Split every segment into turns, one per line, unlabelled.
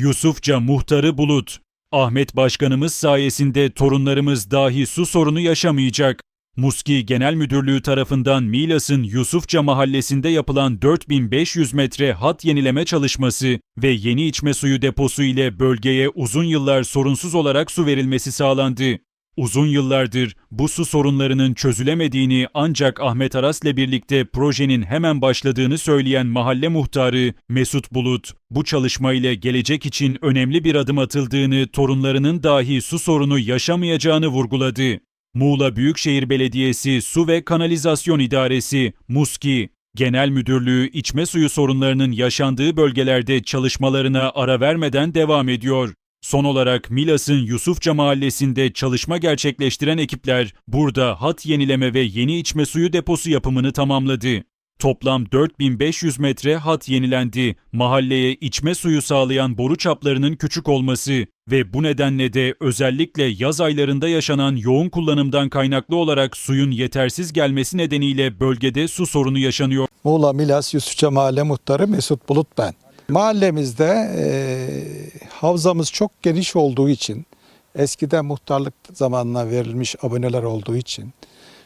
Yusufça muhtarı Bulut. Ahmet Başkanımız sayesinde torunlarımız dahi su sorunu yaşamayacak. Muski Genel Müdürlüğü tarafından Milas'ın Yusufça mahallesinde yapılan 4500 metre hat yenileme çalışması ve yeni içme suyu deposu ile bölgeye uzun yıllar sorunsuz olarak su verilmesi sağlandı. Uzun yıllardır bu su sorunlarının çözülemediğini ancak Ahmet Aras'la birlikte projenin hemen başladığını söyleyen mahalle muhtarı Mesut Bulut, bu çalışma ile gelecek için önemli bir adım atıldığını, torunlarının dahi su sorunu yaşamayacağını vurguladı. Muğla Büyükşehir Belediyesi Su ve Kanalizasyon İdaresi, MUSKİ, Genel Müdürlüğü içme suyu sorunlarının yaşandığı bölgelerde çalışmalarına ara vermeden devam ediyor. Son olarak Milas'ın Yusufça mahallesinde çalışma gerçekleştiren ekipler burada hat yenileme ve yeni içme suyu deposu yapımını tamamladı. Toplam 4500 metre hat yenilendi. Mahalleye içme suyu sağlayan boru çaplarının küçük olması ve bu nedenle de özellikle yaz aylarında yaşanan yoğun kullanımdan kaynaklı olarak suyun yetersiz gelmesi nedeniyle bölgede su sorunu yaşanıyor.
Muğla Milas Yusufça Mahalle Muhtarı Mesut Bulut ben. Mahallemizde e, havzamız çok geniş olduğu için, eskiden muhtarlık zamanına verilmiş aboneler olduğu için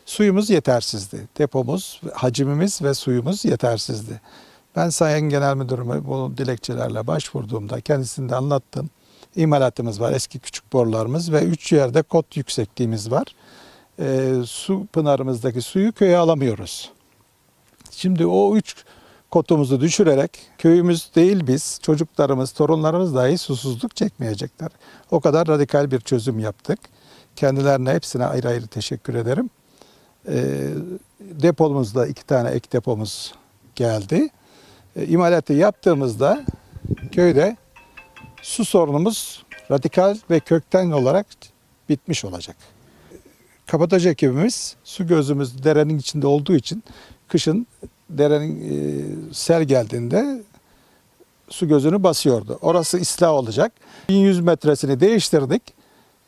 suyumuz yetersizdi. Depomuz, hacimimiz ve suyumuz yetersizdi. Ben Sayın Genel Müdürüme bu dilekçelerle başvurduğumda kendisinde de anlattım. İmalatımız var, eski küçük borularımız ve üç yerde kot yüksekliğimiz var. E, su pınarımızdaki suyu köye alamıyoruz. Şimdi o üç kotumuzu düşürerek köyümüz değil biz, çocuklarımız, torunlarımız dahi susuzluk çekmeyecekler. O kadar radikal bir çözüm yaptık. Kendilerine hepsine ayrı ayrı teşekkür ederim. Ee, depomuzda iki tane ek depomuz geldi. Ee, imalatı yaptığımızda köyde su sorunumuz radikal ve kökten olarak bitmiş olacak. Kapatıcı ekibimiz su gözümüz derenin içinde olduğu için kışın derenin e, sel geldiğinde su gözünü basıyordu. Orası ıslah olacak. 1100 metresini değiştirdik.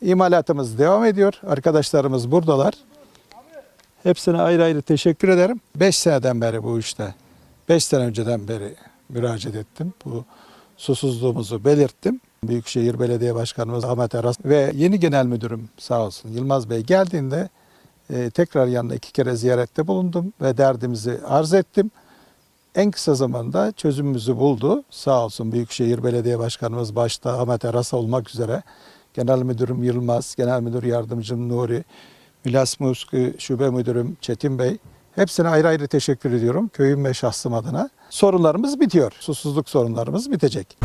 İmalatımız devam ediyor. Arkadaşlarımız buradalar. Hepsine ayrı ayrı teşekkür ederim. 5 seneden beri bu işte. 5 sene önceden beri müracaat ettim. Bu susuzluğumuzu belirttim. Büyükşehir Belediye Başkanımız Ahmet Aras ve yeni genel müdürüm sağ olsun Yılmaz Bey geldiğinde e, tekrar yanına iki kere ziyarette bulundum ve derdimizi arz ettim. En kısa zamanda çözümümüzü buldu. Sağ olsun Büyükşehir Belediye Başkanımız başta Ahmet Aras olmak üzere Genel Müdürüm Yılmaz, Genel Müdür Yardımcım Nuri, Milas Muski Şube Müdürüm Çetin Bey. Hepsine ayrı ayrı teşekkür ediyorum köyüm ve şahsım adına. Sorunlarımız bitiyor. Susuzluk sorunlarımız bitecek.